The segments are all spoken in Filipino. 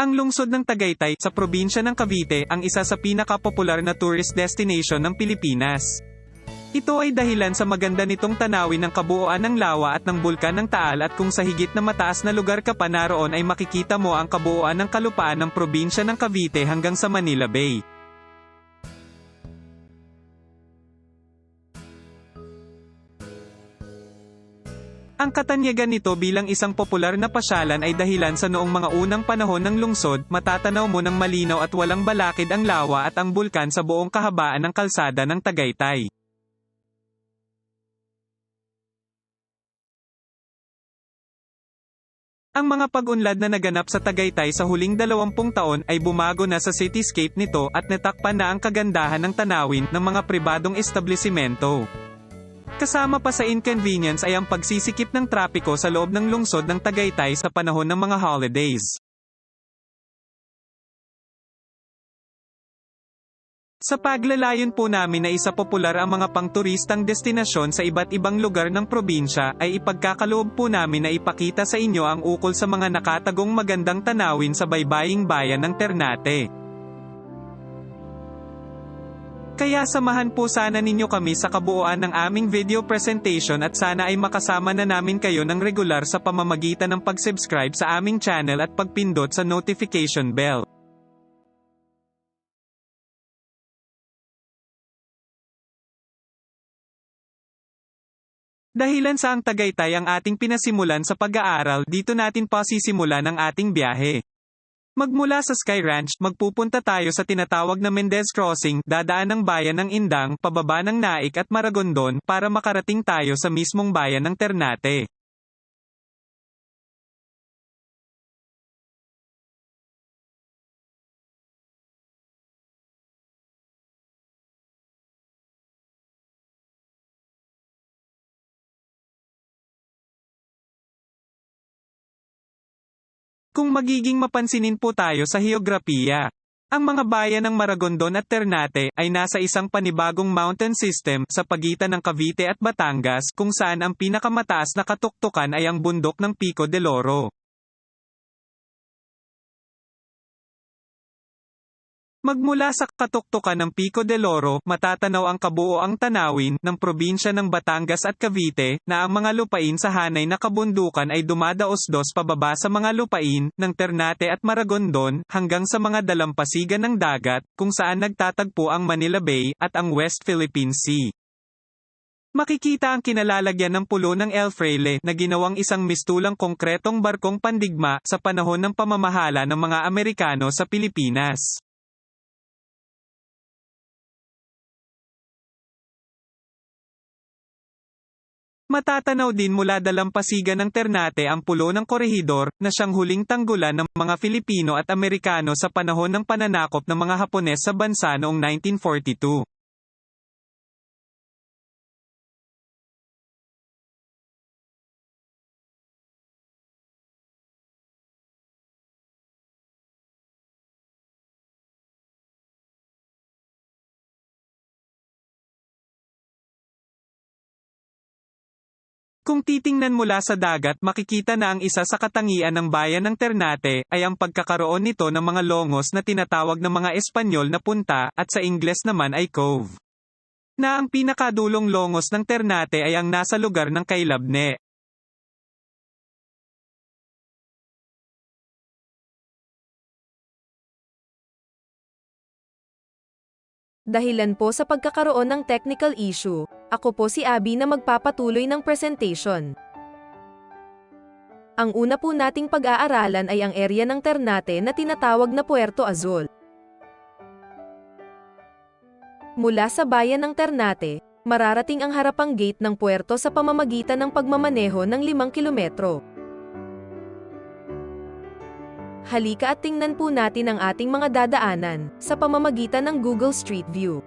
Ang lungsod ng Tagaytay sa probinsya ng Cavite ang isa sa pinakapopular na tourist destination ng Pilipinas. Ito ay dahilan sa maganda nitong tanawin ng kabuuan ng lawa at ng bulkan ng Taal at kung sa higit na mataas na lugar ka pa naroon ay makikita mo ang kabuuan ng kalupaan ng probinsya ng Cavite hanggang sa Manila Bay. Ang katanyagan nito bilang isang popular na pasyalan ay dahilan sa noong mga unang panahon ng lungsod, matatanaw mo ng malinaw at walang balakid ang lawa at ang bulkan sa buong kahabaan ng kalsada ng Tagaytay. Ang mga pag-unlad na naganap sa Tagaytay sa huling 20 taon ay bumago na sa cityscape nito at natakpan na ang kagandahan ng tanawin ng mga pribadong establisimento. Kasama pa sa inconvenience ay ang pagsisikip ng trapiko sa loob ng lungsod ng Tagaytay sa panahon ng mga holidays. Sa paglalayon po namin na isa popular ang mga pangturistang destinasyon sa iba't ibang lugar ng probinsya, ay ipagkakaloob po namin na ipakita sa inyo ang ukol sa mga nakatagong magandang tanawin sa baybaying bayan ng Ternate. Kaya samahan po sana ninyo kami sa kabuuan ng aming video presentation at sana ay makasama na namin kayo ng regular sa pamamagitan ng pag-subscribe sa aming channel at pagpindot sa notification bell. Dahilan sa ang Tagaytay ang ating pinasimulan sa pag-aaral dito natin pa sisimulan ang ating biyahe. Magmula sa Sky Ranch, magpupunta tayo sa tinatawag na Mendez Crossing, dadaan ng bayan ng Indang, pababa ng Naik at Maragondon, para makarating tayo sa mismong bayan ng Ternate. Kung magiging mapansinin po tayo sa heograpiya. Ang mga bayan ng Maragondon at Ternate ay nasa isang panibagong mountain system sa pagitan ng Cavite at Batangas kung saan ang pinakamataas na katuktukan ay ang bundok ng Pico del Oro. Magmula sa katuktukan ng Pico del Oro, matatanaw ang kabuoang tanawin ng probinsya ng Batangas at Cavite, na ang mga lupain sa hanay na kabundukan ay dumadaos-dos pababa sa mga lupain ng Ternate at Maragondon, hanggang sa mga dalampasigan ng dagat, kung saan nagtatagpo ang Manila Bay at ang West Philippine Sea. Makikita ang kinalalagyan ng pulo ng El Fraile na ginawang isang mistulang konkretong barkong pandigma sa panahon ng pamamahala ng mga Amerikano sa Pilipinas. Matatanaw din mula dalampasigan ng Ternate ang pulo ng Korehidor, na siyang huling tanggulan ng mga Filipino at Amerikano sa panahon ng pananakop ng mga Hapones sa bansa noong 1942. Kung titingnan mula sa dagat makikita na ang isa sa katangian ng bayan ng Ternate ay ang pagkakaroon nito ng mga longos na tinatawag ng mga Espanyol na punta at sa Ingles naman ay cove. Na ang pinakadulong longos ng Ternate ay ang nasa lugar ng Kailabne. Dahilan po sa pagkakaroon ng technical issue, ako po si Abby na magpapatuloy ng presentation. Ang una po nating pag-aaralan ay ang area ng Ternate na tinatawag na Puerto Azul. Mula sa bayan ng Ternate, mararating ang harapang gate ng puerto sa pamamagitan ng pagmamaneho ng 5 kilometro. Halika at tingnan po natin ang ating mga dadaanan sa pamamagitan ng Google Street View.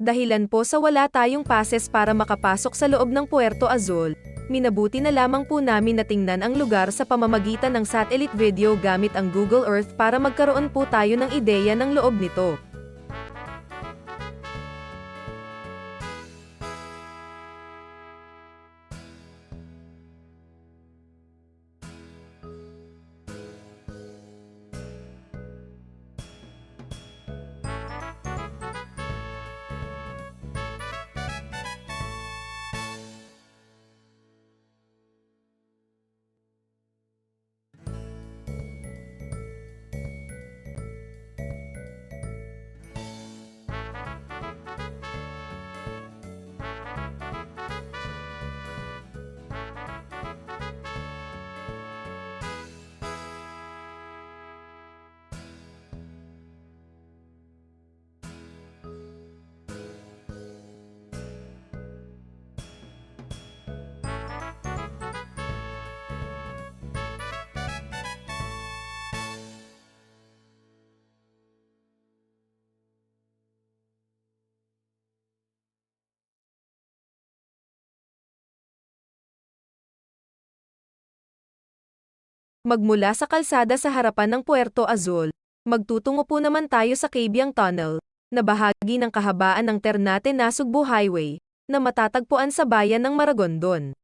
Dahilan po sa wala tayong passes para makapasok sa loob ng Puerto Azul, minabuti na lamang po namin na tingnan ang lugar sa pamamagitan ng satellite video gamit ang Google Earth para magkaroon po tayo ng ideya ng loob nito. Magmula sa kalsada sa harapan ng Puerto Azul, magtutungo po naman tayo sa Cabiang Tunnel, na bahagi ng kahabaan ng Ternate Nasugbu Highway, na matatagpuan sa bayan ng Maragondon.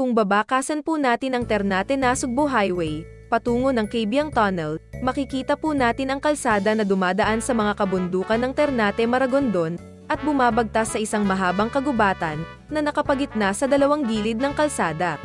Kung babakasan po natin ang Ternate Nasugbu Highway, patungo ng Cabiang Tunnel, makikita po natin ang kalsada na dumadaan sa mga kabundukan ng Ternate Maragondon, at bumabagtas sa isang mahabang kagubatan, na nakapagitna sa dalawang gilid ng kalsada.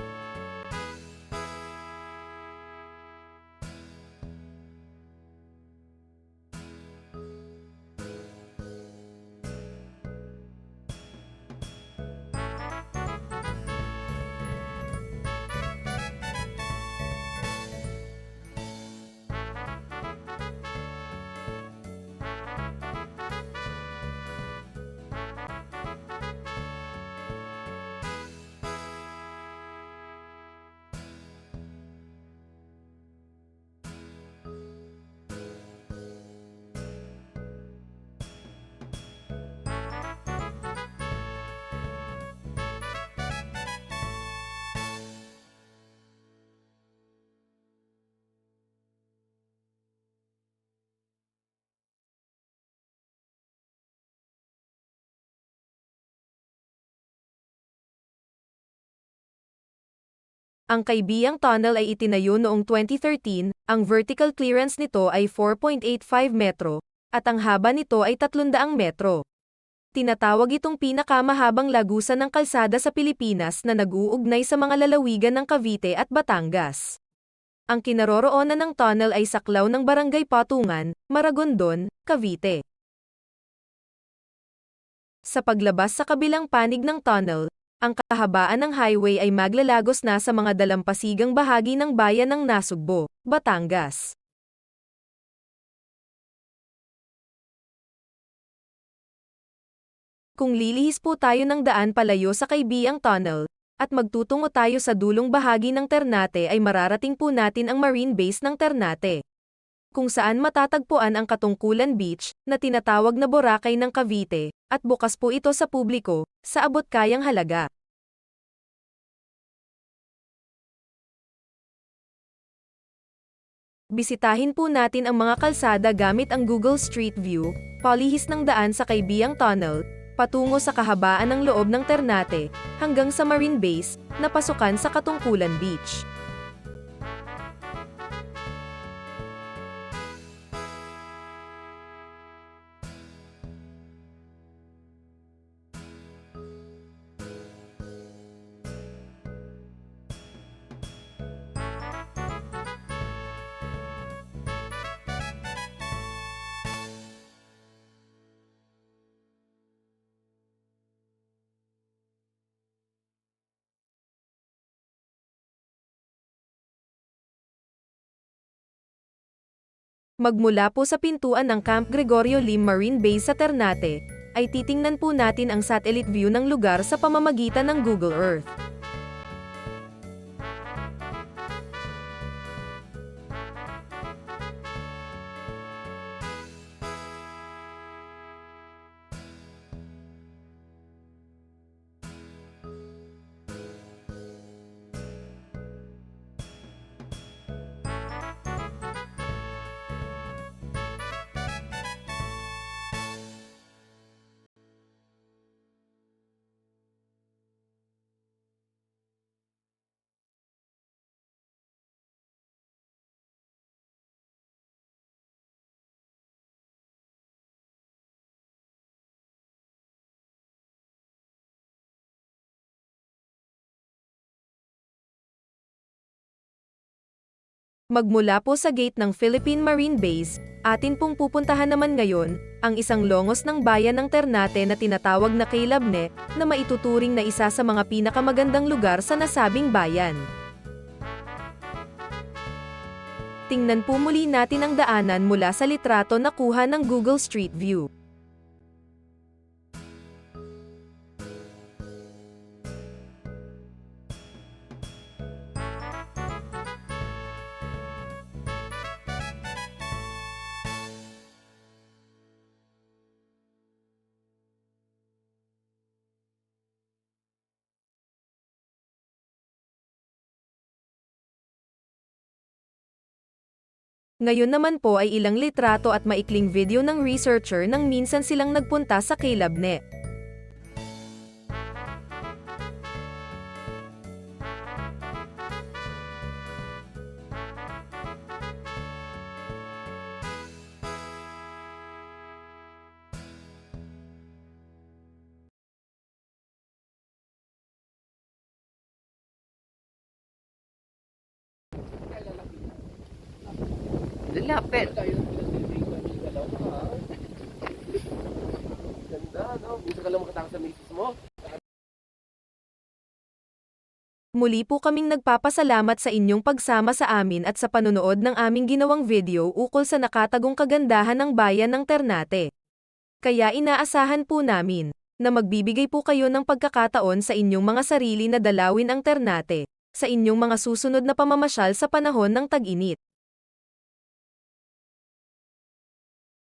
Ang Kaibiyang Tunnel ay itinayo noong 2013, ang vertical clearance nito ay 4.85 metro, at ang haba nito ay 300 metro. Tinatawag itong pinakamahabang lagusan ng kalsada sa Pilipinas na nag-uugnay sa mga lalawigan ng Cavite at Batangas. Ang kinaroroonan ng tunnel ay saklaw ng Barangay Patungan, Maragondon, Cavite. Sa paglabas sa kabilang panig ng tunnel, ang kahabaan ng highway ay maglalagos na sa mga dalampasigang bahagi ng bayan ng Nasugbo, Batangas. Kung lilihis po tayo ng daan palayo sa Kaibiyang Tunnel, at magtutungo tayo sa dulong bahagi ng Ternate ay mararating po natin ang Marine Base ng Ternate. Kung saan matatagpuan ang Katungkulan Beach, na tinatawag na Boracay ng Cavite, at bukas po ito sa publiko, sa abot kayang halaga. Bisitahin po natin ang mga kalsada gamit ang Google Street View, palihis ng daan sa Kaibiyang Tunnel, patungo sa kahabaan ng loob ng Ternate, hanggang sa Marine Base, na pasukan sa Katungkulan Beach. Magmula po sa pintuan ng Camp Gregorio Lim Marine Base sa Ternate, ay titingnan po natin ang satellite view ng lugar sa pamamagitan ng Google Earth. Magmula po sa gate ng Philippine Marine Base, atin pong pupuntahan naman ngayon, ang isang longos ng bayan ng Ternate na tinatawag na Cailabne, na maituturing na isa sa mga pinakamagandang lugar sa nasabing bayan. Tingnan po muli natin ang daanan mula sa litrato na kuha ng Google Street View. Ngayon naman po ay ilang litrato at maikling video ng researcher nang minsan silang nagpunta sa Calebne. Lapit. Ganda, no? Gusto ka lang makataka sa misis mo? Muli po kaming nagpapasalamat sa inyong pagsama sa amin at sa panonood ng aming ginawang video ukol sa nakatagong kagandahan ng bayan ng Ternate. Kaya inaasahan po namin na magbibigay po kayo ng pagkakataon sa inyong mga sarili na dalawin ang Ternate sa inyong mga susunod na pamamasyal sa panahon ng tag-init.